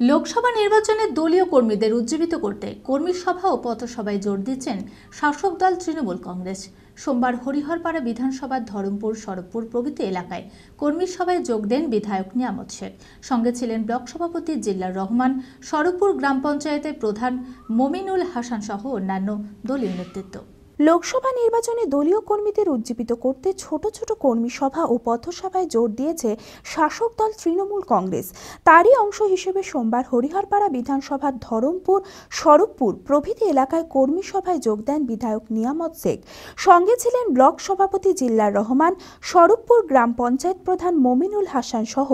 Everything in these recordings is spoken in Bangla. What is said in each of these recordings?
Lok Sabha নির্বাচনে দলীয় কর্মীদের উজ্জীবিত করতে কর্মী সভা ও পথসভায় জোর দিচ্ছেন শাসক দল তৃণমূল কংগ্রেস। সোমবার হরিহরপাড়া বিধানসভার ধরমপুর সরবপুর প্রভৃতি এলাকায় কর্মী সভায় যোগ দেন বিধায়ক নিয়ামত শেখ সঙ্গে ছিলেন ব্লক সভাপতি জিল্লার রহমান, সরবপুর গ্রাম পঞ্চায়েতের প্রধান মমিনুল হাসান সহ অন্যান্য দলীয় নেতৃত্ব। লোকসভা নির্বাচনে দলীয় কর্মীদের উজ্জীবিত করতে ছোট ছোট কর্মী সভা ও পথসভায় জোর দিয়েছে শাসক দল তৃণমূল কংগ্রেস। তারই অংশ হিসেবে সোমবার হরিহরপাড়া বিধানসভার ধরমপুর, স্বরূপপুর প্রভৃতি এলাকায় কর্মী সভায় যোগ দেন বিধায়ক নিয়ামত শেখ। সঙ্গে ছিলেন ব্লক সভাপতি জিল্লার রহমান, স্বরূপপুর গ্রাম পঞ্চায়েত প্রধান মমিনুল হাসান সহ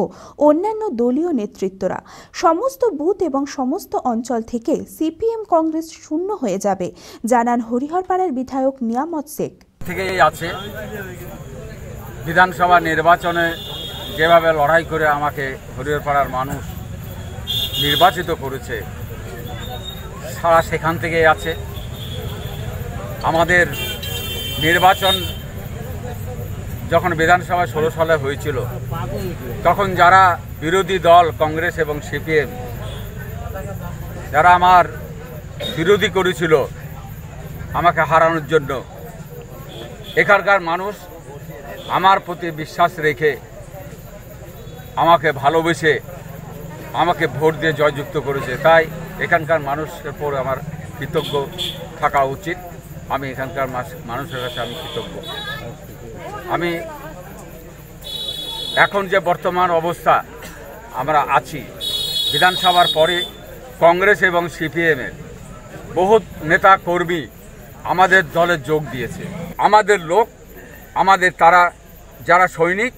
অন্যান্য দলীয় নেতৃত্বরা। সমস্ত বুথ এবং সমস্ত অঞ্চল থেকে সিপিএম কংগ্রেস শূন্য হয়ে যাবে, জানান হরিহরপাড়ার বিধায়ক নিয়ামত শেখ। থেকেই আছে। বিধানসভা নির্বাচনে যেভাবে লড়াই করে আমাকে হরিহরপাড়ার মানুষ নির্বাচিত করেছে, সারা সেখান থেকেই আছে। আমাদের নির্বাচন যখন বিধানসভা ষোলো সালে হয়েছিল, তখন যারা বিরোধী দল, কংগ্রেস এবং সিপিএম, যারা আমার বিরোধী করেছিল আমাকে হারানোর জন্য। এখানকার মানুষ আমার প্রতি বিশ্বাস রেখে আমাকে ভালোবেসে আমাকে ভোট দিয়ে জয়যুক্ত করেছে। তাই এখানকার মানুষের উপর আমার কৃতজ্ঞ থাকা উচিত। আমি এখানকার মানুষের কাছে আমি কৃতজ্ঞ। আমি এখন যে বর্তমান অবস্থা, আমরা আছি, বিধানসভার পরে কংগ্রেস এবং সিপিএমের বহুত নেতা কর্মী আমাদের দলে যোগ দিয়েছে। আমাদের লোক, আমাদের তারা, যারা সৈনিক,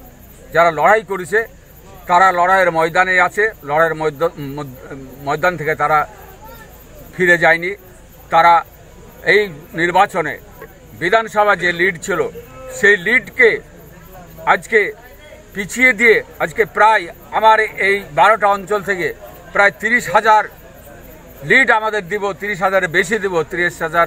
যারা লড়াই করেছে, তারা লড়াইয়ের ময়দানে আছে, লড়াইয়ের ময়দান থেকে তারা ফিরে যায়নি। তারা এই নির্বাচনে বিধানসভা যে লিড ছিল, সেই লিডকে আজকে পিছিয়ে দিয়ে, আজকে প্রায় আমার এই বারোটা অঞ্চল থেকে প্রায় তিরিশ হাজার লিড আমাদের দিব, তিরিশ হাজারের বেশি দিব, তিরিশ হাজার